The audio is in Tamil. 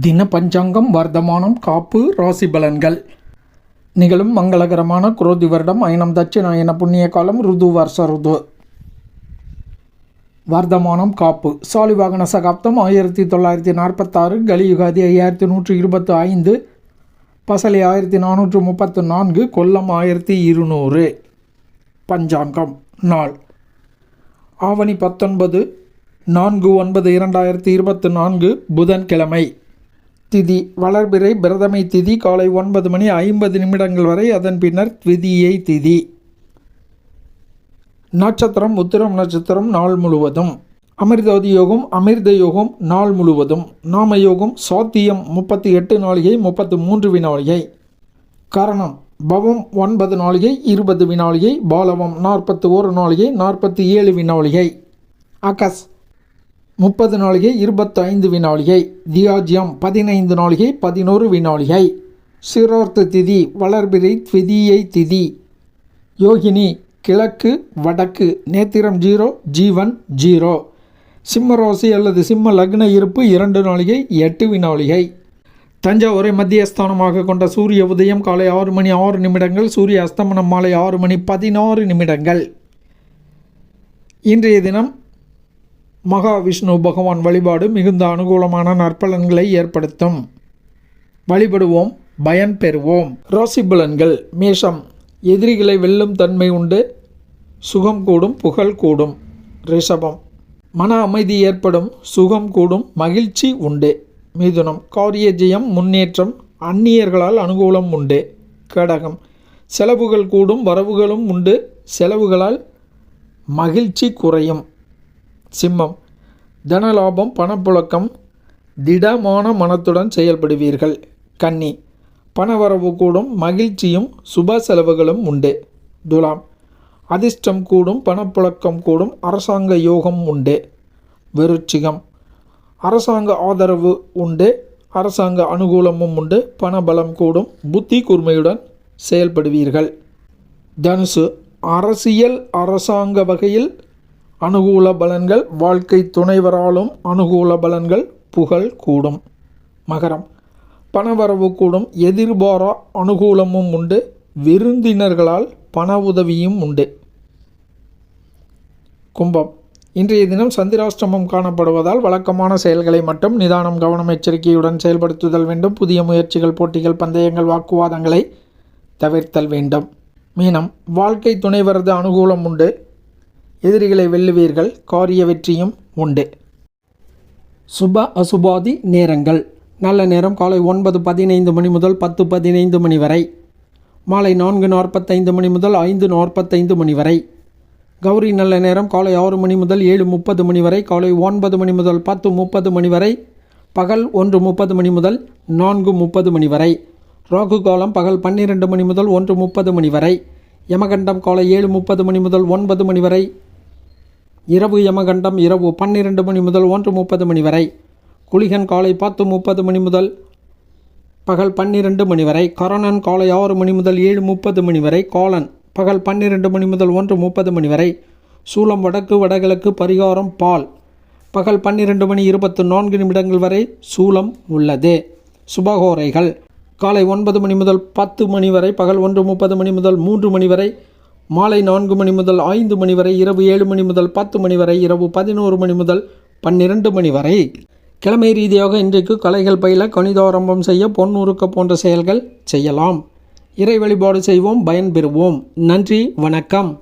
தின பஞ்சாங்கம் வர்த்தமானம் காப்பு ராசி பலன்கள். நிகழும் மங்களகரமான குரோதி வருடம் ஐனம் தட்சிணாயன புண்ணிய காலம் ருது வருஷ ருது. வர்த்தமானம் காப்பு. சாலிவாகன சகாப்தம் ஆயிரத்தி தொள்ளாயிரத்தி நாற்பத்தாறு கலியுகாதி ஐயாயிரத்தி நூற்றி இருபத்து ஐந்து. பசலி ஆயிரத்தி நானூற்று முப்பத்து நான்கு கொல்லம் ஆயிரத்தி இருநூறு. பஞ்சாங்கம் நாள். ஆவணி பத்தொன்பது நான்கு ஒன்பது இரண்டாயிரத்தி இருபத்தி நான்கு புதன்கிழமை. திதி வளர்பிறை பிரதமை திதி காலை ஒன்பது மணி ஐம்பது நிமிடங்கள் வரை அதன் பின்னர் த்விதியை திதி. நட்சத்திரம் உத்திரம் நட்சத்திரம் நாள் முழுவதும். அமிர்தோதி யோகம் அமிர்த யோகம் நாள் முழுவதும். நாம யோகம் சாத்தியம் முப்பத்தி எட்டு நாளிகை முப்பத்து மூன்று வினாளிகை. கரணம் பவம் ஒன்பது நாளிகை இருபது வினாளிகை. பாலவம் நாற்பத்தி ஒரு நாளிகை நாற்பத்தி ஏழு வினாளிகை. அகஸ் முப்பது நாளிகை இருபத்தைந்து வினாளிகை தியாஜ்யம் பதினைந்து நாளிகை பதினோரு வினாளிகை. சிரார்த்த திதி வளர்பிறை த்விதியை திதி. யோகினி கிழக்கு வடக்கு நேத்திரம் ஜீரோ ஜீவன் ஜீரோ. சிம்ம ராசி அல்லது சிம்ம லக்ன இருப்பு இரண்டு நாளிகை எட்டு வினாளிகை. தஞ்சாவூரை மத்தியஸ்தானமாக கொண்ட சூரிய உதயம் காலை ஆறு மணி ஆறு நிமிடங்கள் சூரிய அஸ்தமனம் மாலை ஆறு மணி பதினாறு நிமிடங்கள். இன்றைய தினம் மகாவிஷ்ணு பகவான் வழிபாடு மிகுந்த அனுகூலமான நற்பலன்களை ஏற்படுத்தும். வழிபடுவோம் பயன் பெறுவோம். ராசி பலன்கள் மேஷம். எதிரிகளை வெல்லும் தன்மை உண்டு. சுகம் கூடும் புகழ் கூடும். ரிஷபம். மன அமைதி ஏற்படும் சுகம் கூடும் மகிழ்ச்சி உண்டு. மிதுனம். காரிய ஜெயம் முன்னேற்றம். அந்நியர்களால் அனுகூலம் உண்டு. கடகம். செலவுகள் கூடும் வரவுகளும் உண்டு. செலவுகளால் மகிழ்ச்சி குறையும். சிம்மம். தனலாபம் பணப்புழக்கம் திடமான மனத்துடன் செயல்படுவீர்கள். கன்னி. பணவரவு கூடும் மகிழ்ச்சியும் சுப செலவுகளும் உண்டு. துலாம். அதிர்ஷ்டம் கூடும் பணப்புழக்கம் கூடும் அரசாங்க யோகம் உண்டு. விருச்சிகம். அரசாங்க ஆதரவு உண்டு அரசாங்க அனுகூலமும் உண்டு பணபலம் கூடும் புத்தி கூர்மையுடன் செயல்படுவீர்கள். தனுசு. அரசியல் அரசாங்க வகையில் அனுகூல பலன்கள் வாழ்க்கை துணைவராலும் அனுகூல பலன்கள் புகழ் கூடும். மகரம். பணவரவு கூடும். எதிர்பாரா அனுகூலமும் உண்டு. விருந்தினர்களால் பண உதவியும் உண்டு. கும்பம். இன்றைய தினம் சந்திராஷ்டமம் காணப்படுவதால் வழக்கமான செயல்களை மட்டும் நிதானம் கவனம் எச்சரிக்கையுடன் செயல்படுத்துதல் வேண்டும். புதிய முயற்சிகள் போட்டிகள் பந்தயங்கள் வாக்குவாதங்களை தவிர்த்தல் வேண்டும். மீனம். வாழ்க்கை துணைவரது அனுகூலம் உண்டு. எதிரிகளை வெல்லுவீர்கள் காரிய வெற்றியும் உண்டு. சுப அசுபாதி நேரங்கள். நல்ல நேரம் காலை ஒன்பது பதினைந்து மணி முதல் பத்து பதினைந்து மணி வரை. மாலை நான்கு நாற்பத்தைந்து மணி முதல் ஐந்து நாற்பத்தைந்து மணி வரை. கௌரி நல்ல நேரம் காலை ஆறு மணி முதல் ஏழு முப்பது மணி வரை. காலை ஒன்பது மணி முதல் பத்து முப்பது மணி வரை. பகல் ஒன்று முப்பது மணி முதல் நான்கு முப்பது மணி வரை. ராகு காலம் பகல் பன்னிரெண்டு மணி முதல் ஒன்று முப்பது மணி வரை. யமகண்டம் காலை ஏழு முப்பது மணி முதல் ஒன்பது மணி வரை. இரவு யமகண்டம் இரவு பன்னிரெண்டு மணி முதல் ஒன்று முப்பது மணி வரை. குளிகன் காலை பத்து முப்பது மணி முதல் பகல் பன்னிரண்டு மணி வரை. கரணன் காலை ஆறு மணி முதல் ஏழு முப்பது மணி வரை. காலன் பகல் பன்னிரெண்டு மணி முதல் ஒன்று முப்பது மணி வரை. சூலம் வடக்கு வடகிழக்கு பரிகாரம் பால். பகல் பன்னிரெண்டு மணி இருபத்து நான்கு நிமிடங்கள் வரை சூலம் உள்ளது. சுபகோரைகள். காலை ஒன்பது மணி முதல் பத்து மணி வரை. பகல் ஒன்று முப்பது மணி முதல் மூன்று மணி வரை மாலை நான்கு மணி முதல் ஐந்து மணி வரை இரவு ஏழு மணி முதல் பத்து மணி வரை இரவு பதினோரு மணி முதல் பன்னிரண்டு மணி வரை. கிழமை ரீதியாக இன்றைக்கு கலைகள் பயில கணிதாரம்பம் செய்ய பொன் போன்ற செயல்கள் செய்யலாம். இறை வழிபாடு செய்வோம் பயன்பெறுவோம். நன்றி வணக்கம்.